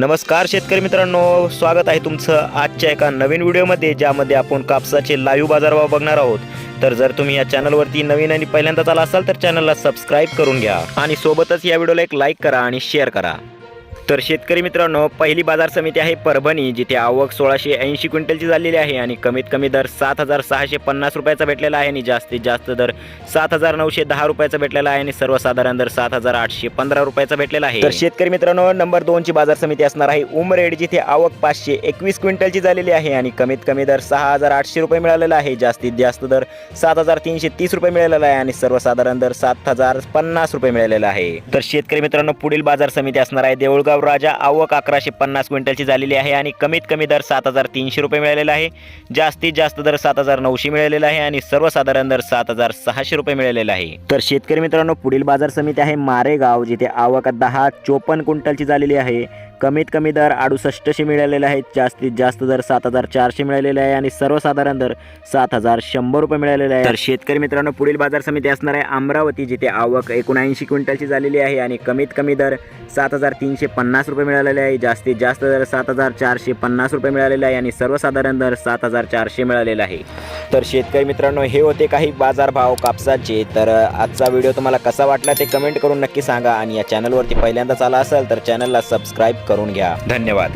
नमस्कार शेतकरी मित्रांनो स्वागत आहे तुमचं आजच्या एका नवीन व्हिडिओमध्ये ज्यामध्ये आपण कापसाचे लाईव्ह बाजारभाव बघणार आहोत. तर जर तुम्ही या चॅनलवरती नवीन आणि पहिल्यांदाच आला असाल तर चॅनलला सबस्क्राईब करून घ्या. आणि सोबतच या व्हिडिओला एक लाईक करा आणि शेअर करा. तर शेतकरी मित्रांनो पहिली बाजार समिती आहे परभणी जिथे आवक सोळाशे ऐंशी क्विंटलची झालेली आहे आणि कमीत कमी दर सात हजार सहाशे पन्नास रुपयाचा भेटलेला आहे आणि जास्तीत जास्त दर सात हजार नऊशे दहा रुपयाचा भेटलेला आहे आणि सर्वसाधारण दर सात हजार आठशे पंधरा रुपयाचा भेटलेला आहे. तर शेतकरी मित्रांनो नंबर दोनची बाजार समिती असणार आहे उमरेड जिथे आवक पाचशे एकवीस क्विंटलची झालेली आहे आणि कमीत कमी दर सहा हजार आठशे रुपये मिळालेला आहे. जास्तीत जास्त दर सात हजार तीनशे तीस रुपये मिळालेला आहे आणि सर्वसाधारण दर सात हजार पन्नास रुपये मिळालेला आहे. तर शेतकरी मित्रांनो पुढील बाजार समिती असणार आहे देऊळगाव राजा आवक अकराशे पन्नास क्विंटलची झालेली आहे आणि कमीत कमी दर सात हजार तीनशे रुपये मिळालेला आहे. जास्तीत जास्त दर सात हजार नऊशे मिळालेला आहे आणि सर्वसाधारण दर सात हजार सहाशे रुपये मिळालेला आहे. तर शेतकरी मित्रांनो पुढील बाजार समिती आहे मारेगाव जिथे आवक दहा चोपन्न क्विंटलची झालेली आहे. कमीत कमी दर अडुसष्टशे मिळालेले आहेत. जास्तीत जास्त दर सात हजार चारशे मिळालेले आहे आणि सर्वसाधारण दर सात हजार शंभर रुपये मिळालेले आहे. तर शेतकरी मित्रांनो पुढील बाजार समिती असणार आहे अमरावती जिथे आवक एकोणऐंशी क्विंटलची झालेली आहे आणि कमीत कमी दर सात हजार तीनशे पन्नास रुपये मिळालेले आहे. जास्तीत जास्त दर सात हजार चारशे पन्नास रुपये मिळालेले आहे आणि सर्वसाधारण दर सात हजार चारशे मिळालेला आहे. तर शेतकरी मित्रांनो हे होते काही बाजारभाव कापसाचे. तर आजचा व्हिडिओ तुम्हाला कसा वाटला ते कमेंट करून नक्की सांगा आणि या चॅनलवरती पहिल्यांदाच आला असेल तर चॅनलला सबस्क्राईब करून घ्या. धन्यवाद.